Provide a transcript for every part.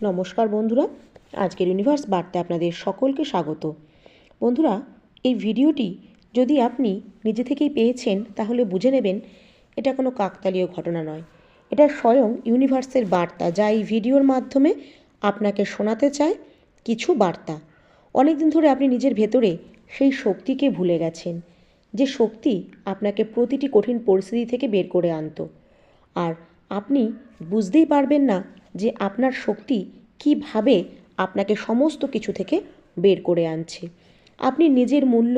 নমস্কার বন্ধুরা, আজকের ইউনিভার্স বার্তায় আপনাদের সকলকে স্বাগত। বন্ধুরা, এই ভিডিওটি যদি আপনি নিজে থেকেই পেয়েছেন, তাহলে বুঝে নেবেন এটা কোনো কাকতালীয় ঘটনা নয়। এটা স্বয়ং ইউনিভার্সের বার্তা, যা এই ভিডিওর মাধ্যমে আপনাকে শোনাতে চায় কিছু বার্তা। অনেক দিন ধরে আপনি নিজের ভেতরে সেই শক্তিকে ভুলে গেছেন, যে শক্তি আপনাকে প্রতিটি কঠিন পরিস্থিতি থেকে বের করে আনতো। আর আপনি বুঝতেই পারবেন না যে আপনার শক্তি কীভাবে আপনাকে সমস্ত কিছু থেকে বের করে আনছে। আপনি নিজের মূল্য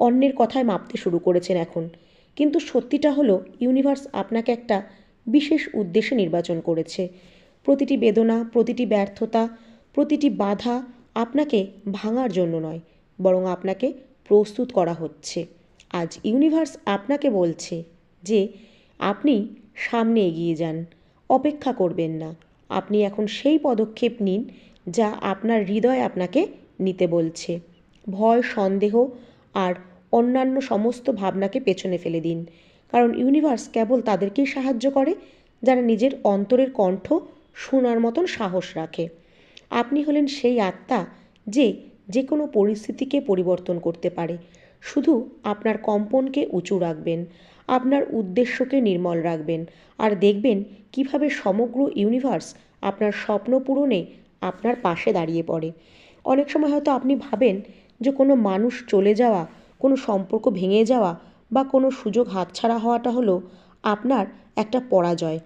অন্যের কথায় মাপতে শুরু করেছেন এখন। কিন্তু সত্যিটা হলো ইউনিভার্স আপনাকে একটা বিশেষ উদ্দেশ্যে নির্বাচন করেছে। প্রতিটি বেদনা, প্রতিটি ব্যর্থতা, প্রতিটি বাধা আপনাকে ভাঙার জন্য নয়, বরং আপনাকে প্রস্তুত করা হচ্ছে। আজ ইউনিভার্স আপনাকে বলছে যে, আপনি সামনে এগিয়ে যান, অপেক্ষা করবেন না। আপনি এখন সেই পদক্ষেপ নিন যা আপনার হৃদয় আপনাকে নিতে বলছে। ভয়, সন্দেহ আর অন্যান্য সমস্ত ভাবনাকে পেছনে ফেলে দিন। কারণ ইউনিভার্স কেবল তাদেরকেই সাহায্য করে যারা নিজের অন্তরের কণ্ঠ শোনার মতন সাহস রাখে। আপনি হলেন সেই আত্মা যে যে কোনো পরিস্থিতিকে পরিবর্তন করতে পারে। শুধু আপনার কম্পনকে উঁচু রাখবেন। আপনার উদ্দেশ্যকে নির্মল রাখবেন। আর দেখবেন কীভাবে সমগ্র ইউনিভার্স আপনার স্বপ্ন পূরণে আপনার পাশে দাঁড়িয়ে পড়ে। অনেক সময় হয়তো আপনি ভাবেন যে কোনো মানুষ চলে যাওয়া, কোনো সম্পর্ক ভেঙে যাওয়া বা কোনো সুযোগ হাতছাড়া হওয়াটা হলো আপনার একটা পরাজয়।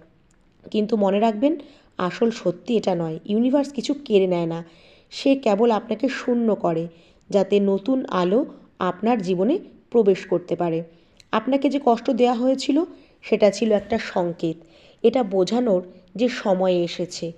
কিন্তু মনে রাখবেন, আসল সত্যি এটা নয়। ইউনিভার্স কিছু কেড়ে নেয় না। সে কেবল আপনাকে শূন্য করে, যাতে নতুন আলো আপনার জীবনে প্রবেশ করতে পারে। আপনাকে যে কষ্ট দেওয়া হয়েছিল, সেটা ছিল একটা সংকেত। এটা বোঝানোর যে সময় এসেছে।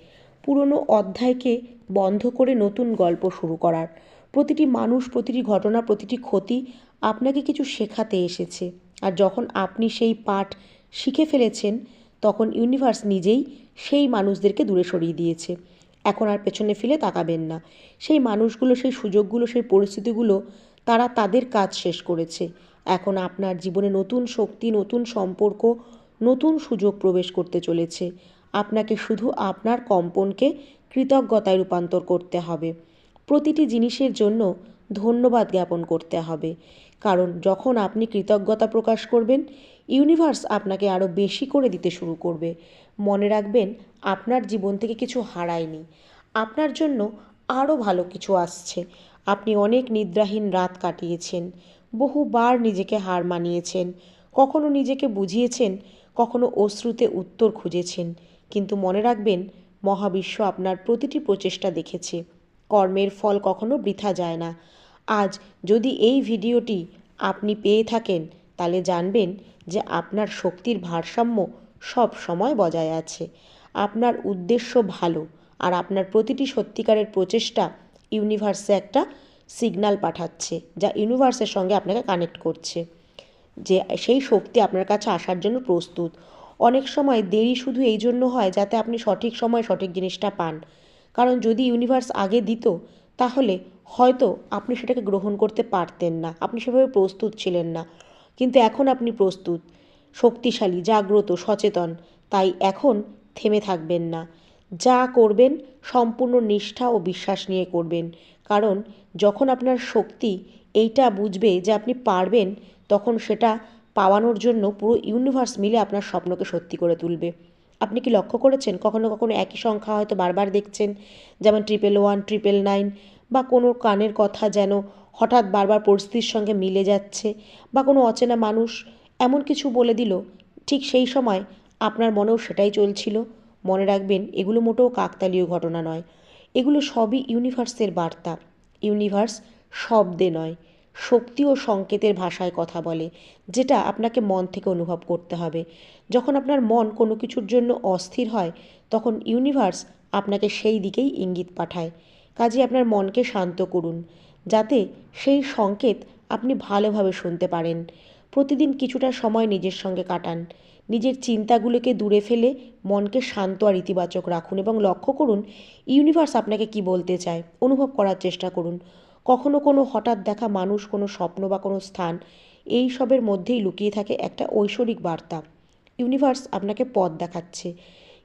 পুরনো অধ্যায়কে বন্ধ করে নতুন গল্প শুরু করার। প্রতিটি মানুষ, প্রতিটি ঘটনা, প্রতিটি ক্ষতি আপনাকে কিছু শেখাতে এসেছে। আর যখন আপনি সেই পাঠ শিখে ফেলেছেন, তখন ইউনিভার্স নিজেই সেই মানুষদেরকে দূরে সরিয়ে দিয়েছে। এখন আর পেছনে ফিরে তাকাবেন না। সেই মানুষগুলো, সেই সুযোগগুলো, সেই পরিস্থিতিগুলো তারা তাদের কাজ শেষ করেছে। এখন আপনার জীবনে নতুন শক্তি, নতুন সম্পর্ক, নতুন সুযোগ প্রবেশ করতে চলেছে। আপনাকে শুধু আপনার কম্পনকে কৃতজ্ঞতায় রূপান্তর করতে হবে। প্রতিটি জিনিসের জন্য ধন্যবাদ জ্ঞাপন করতে হবে। কারণ যখন আপনি কৃতজ্ঞতা প্রকাশ করবেন ইউনিভার্স আপনাকে আরও বেশি করে দিতে শুরু করবে। মনে রাখবেন, আপনার জীবন থেকে কিছু হারায়নি। আপনার জন্য আরও ভালো কিছু আসছে। আপনি অনেক নিদ্রাহীন রাত কাটিয়েছেন। বহুবার নিজেকে হার মানিয়েছেন, কখনো নিজেকে বুঝিয়েছেন, কখনো অশ্রুতে উত্তর খুঁজেছেন। কিন্তু মনে রাখবেন, মহাবিশ্ব আপনার প্রতিটি প্রচেষ্টা দেখেছে। কর্মের ফল কখনো বৃথা যায় না। আজ যদি এই ভিডিওটি আপনি পেয়ে থাকেন, তাহলে জানবেন যে আপনার শক্তির ভারসাম্য সব সময় বজায় আছে। আপনার উদ্দেশ্য ভালো, আর আপনার প্রতিটি সত্যিকারের প্রচেষ্টা ইউনিভার্সে একটা সিগনাল পাঠাচ্ছে, যা ইউনিভার্সের সঙ্গে আপনাকে কানেক্ট করছে। যে সেই শক্তি আপনার কাছে আসার জন্য প্রস্তুত। অনেক সময় দেরি শুধু এই জন্য হয় যাতে আপনি সঠিক সময় সঠিক জিনিসটা পান। কারণ যদি ইউনিভার্স আগে দিত, তাহলে হয়তো আপনি সেটাকে গ্রহণ করতে পারতেন না। আপনি সেভাবে প্রস্তুত ছিলেন না। কিন্তু এখন আপনি প্রস্তুত, শক্তিশালী, জাগ্রত, সচেতন। তাই এখন থেমে থাকবেন না। যা করবেন, সম্পূর্ণ নিষ্ঠা ও বিশ্বাস নিয়ে করবেন। কারণ যখন আপনার শক্তি এইটা বুঝবে যে আপনি পারবেন, তখন সেটা পাওয়ানোর জন্য পুরো ইউনিভার্স মিলে আপনার স্বপ্নকে সত্যি করে তুলবে। আপনি কি লক্ষ্য করেছেন? কখনো কখনো একই সংখ্যা হয়তো বারবার দেখছেন, যেমন ট্রিপল ওয়ান ট্রিপল নাইন বা কোনো কানের কথা যেন হঠাৎ বারবার পরিস্থিতির সঙ্গে মিলে যাচ্ছে, বা কোনো অচেনা মানুষ এমন কিছু বলে দিল, ঠিক সেই সময় আপনার মনেও সেটাই চলছিল। মনে রাখবেন, এগুলো মোটেও কাকতালীয় ঘটনা নয়। এগুলো সবই ইউনিভার্সের বার্তা। ইউনিভার্স শব্দে নয়, শক্তি ও সংকেতের ভাষায় কথা বলে, যেটা আপনাকে মন থেকে অনুভব করতে হবে। যখন আপনার মন কোনো কিছুর জন্য অস্থির হয়, তখন ইউনিভার্স আপনাকে সেই দিকেই ইঙ্গিত পাঠায়। কাজে আপনার মনকে শান্ত করুন, যাতে সেই সংকেত আপনি ভালোভাবে শুনতে পারেন। প্রতিদিন কিছুটা সময় নিজের সঙ্গে কাটান। নিজের চিন্তাগুলোকে দূরে ফেলে মনকে শান্ত আর ইতিবাচক রাখুন এবং লক্ষ্য করুন, ইউনিভার্স আপনাকে কি বলতে চায়। অনুভব করার চেষ্টা করুন। কখনো কোনো হঠাৎ দেখা মানুষ, কোনো স্বপ্ন বা কোনো স্থান, এই সবের মধ্যেই লুকিয়ে থাকে একটা ঐশ্বরিক বার্তা। ইউনিভার্স আপনাকে পথ দেখাচ্ছে।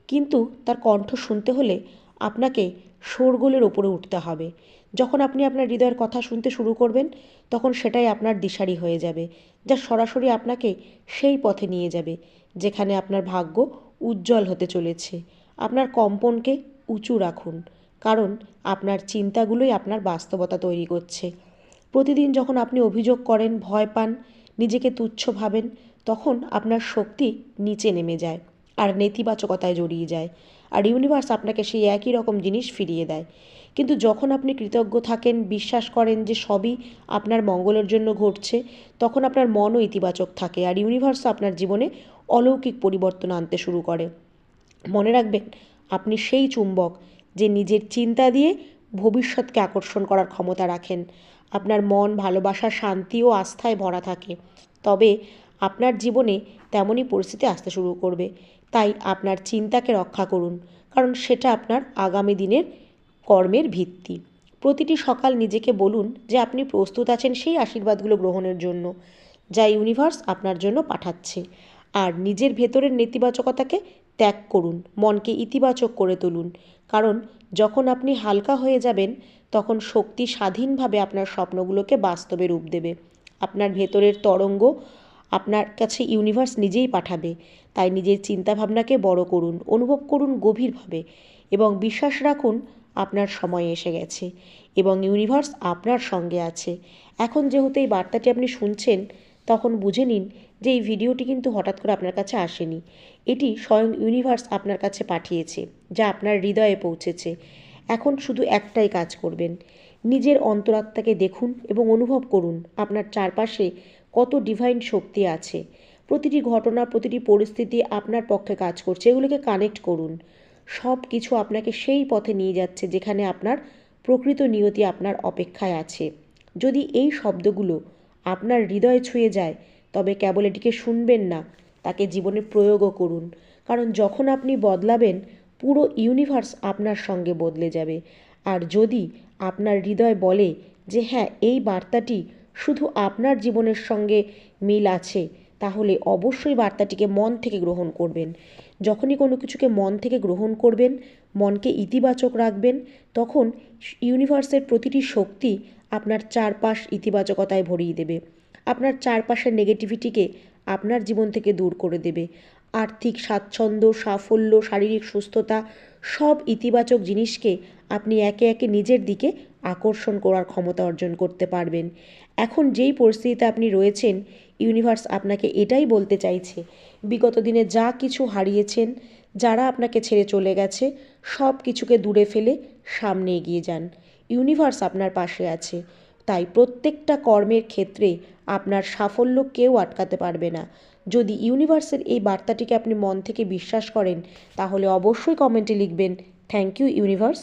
কিন্তু তার কণ্ঠ শুনতে হলে আপনাকে শোরগোলের ওপরে উঠতে হবে। যখন আপনি আপনার হৃদয়ের কথা শুনতে শুরু করবেন, তখন সেটাই আপনার দিশারি হয়ে যাবে, যা সরাসরি আপনাকে সেই পথে নিয়ে যাবে, যেখানে আপনার ভাগ্য উজ্জ্বল হতে চলেছে। আপনার কম্পনকে উঁচু রাখুন, কারণ আপনার চিন্তাগুলোই আপনার বাস্তবতা তৈরি করছে। প্রতিদিন যখন আপনি অভিযোগ করেন, ভয় পান, নিজেকে তুচ্ছ ভাবেন, তখন আপনার শক্তি নিচে নেমে যায়। আর নেতিবাচকতায় জড়িয়ে যায়। আর ইউনিভার্স আপনাকে সেই একই রকম জিনিস ফিরিয়ে দেয়। কিন্তু যখন আপনি কৃতজ্ঞ থাকেন, বিশ্বাস করেন যে সবই আপনার মঙ্গলের জন্য ঘটছে, তখন আপনার মনও ইতিবাচক থাকে। আর ইউনিভার্স আপনার জীবনে অলৌকিক পরিবর্তন আনতে শুরু করে। মনে রাখবেন, আপনি সেই চুম্বক যে নিজের চিন্তা দিয়ে ভবিষ্যৎকে আকর্ষণ করার ক্ষমতা রাখেন। আপনার মন, ভালোবাসা, শান্তি ও আস্থায় ভরা থাকে। তবে আপনার জীবনে তেমনই পরিস্থিতি আসতে শুরু করবে। তাই আপনার চিন্তাকে রক্ষা করুন, কারণ সেটা আপনার আগামী দিনের কর্মের ভিত্তি। প্রতিটি সকাল নিজেকে বলুন যে আপনি প্রস্তুত আছেন সেই আশীর্বাদগুলো গ্রহণের জন্য, যা ইউনিভার্স আপনার জন্য পাঠাচ্ছে। আর নিজের ভেতরের নেতিবাচকতাকে ত্যাগ করুন, মনকে ইতিবাচক করে তুলুন। কারণ যখন আপনি হালকা হয়ে যাবেন, তখন শক্তি স্বাধীনভাবে আপনার স্বপ্নগুলোকে বাস্তবে রূপ দেবে। আপনার ভেতরের তরঙ্গ আপনার কাছে ইউনিভার্স নিজেই পাঠাবে। তাই নিজের চিন্তাভাবনাকে বড় করুন, অনুভব করুন গভীরভাবে এবং বিশ্বাস রাখুন আপনার সময় এসে গেছে এবং ইউনিভার্স আপনার সঙ্গে আছে। এখন যেহেতু এই বার্তাটি আপনি শুনছেন, তখন বুঝে নিন যে এই ভিডিওটি কিন্তু হঠাৎ করে আপনার কাছে আসেনি। এটি স্বয়ং ইউনিভার্স আপনার কাছে পাঠিয়েছে, যা আপনার হৃদয়ে পৌঁছেছে। এখন শুধু একটাই কাজ করবেন, নিজের অন্তরাত্মাকে দেখুন এবং অনুভব করুন আপনার চারপাশে কত ডিভাইন শক্তি আছে। প্রতিটি ঘটনা, প্রতিটি পরিস্থিতি আপনার পক্ষে কাজ করছে, এগুলোকে কানেক্ট করুন। সব কিছু আপনাকে সেই পথে নিয়ে যাচ্ছে যেখানে আপনার প্রকৃত নিয়তি আপনার অপেক্ষায় আছে। যদি এই শব্দগুলো আপনার হৃদয়ে ছুঁয়ে যায়, তবে কেবল এটিকে শুনবেন না, তাকে জীবনে প্রয়োগও করুন। কারণ যখন আপনি বদলাবেন, পুরো ইউনিভার্স আপনার সঙ্গে বদলে যাবে। আর যদি আপনার হৃদয় বলে যে হ্যাঁ এই বার্তাটি শুধু আপনার জীবনের সঙ্গে মিল আছে তাহলে অবশ্যই বার্তাটিকে মন থেকে গ্রহণ করবেন। যখনই কোনো কিছুকে মন থেকে গ্রহণ করবেন, মনকে ইতিবাচক রাখবেন, তখন ইউনিভার্সের প্রতিটি শক্তি আপনার চারপাশ ইতিবাচকতায় ভরিয়ে দেবে। আপনার চারপাশের নেগেটিভিটিকে আপনার জীবন থেকে দূর করে দেবে। আর্থিক স্বাচ্ছন্দ্য, সাফল্য, শারীরিক সুস্থতা সব ইতিবাচক জিনিসকে আপনি একে একে নিজের দিকে আকর্ষণ করার ক্ষমতা অর্জন করতে পারবেন। এখন যেই পরিস্থিতিতে আপনি রয়েছেন ইউনিভার্স আপনাকে এটাই বলতে চাইছে, বিগত দিনে যা কিছু হারিয়েছেন, যারা আপনাকে ছেড়ে চলে গেছে, সব কিছুকে দূরে ফেলে সামনে এগিয়ে যান। ইউনিভার্স আপনার পাশে আছে, তাই প্রত্যেকটা কর্মের ক্ষেত্রে আপনার সাফল্য কেউ আটকাতে পারবে না। যদি ইউনিভার্সের এই বার্তাটিকে আপনি মন থেকে বিশ্বাস করেন, তাহলে অবশ্যই কমেন্টে লিখবেন থ্যাংক ইউ ইউনিভার্স